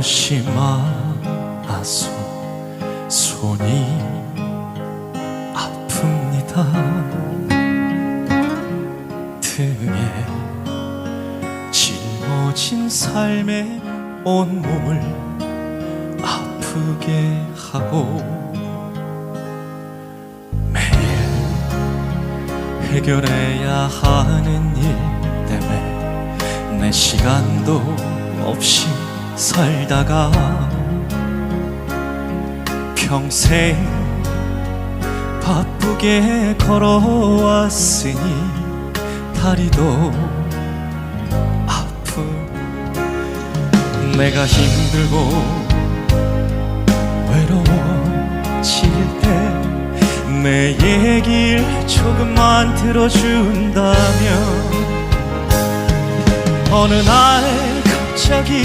곳이 많아서 손이 아픕니다. 등에 짊어진 삶의 온몸을 아프게 하고 매일 해결해야 하는 일 때문에 내 시간도 없이 살다가 평생 바쁘게 걸어왔으니 다리도 아프. 내가 힘들고 외로워질 때 내 얘길 조금만 들어준다면 어느 날 갑자기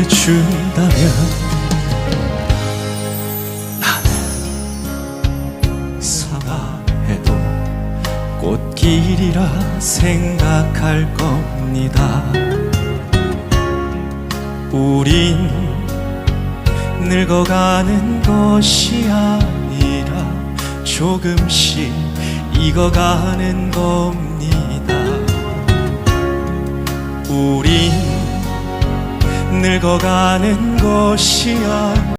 해준다면 나는 사과해도 꽃길이라 생각할 겁니다 우린 늙어가는 것이 아니라 조금씩 익어가는 겁니다. 우린 늙어가는 것이 아니라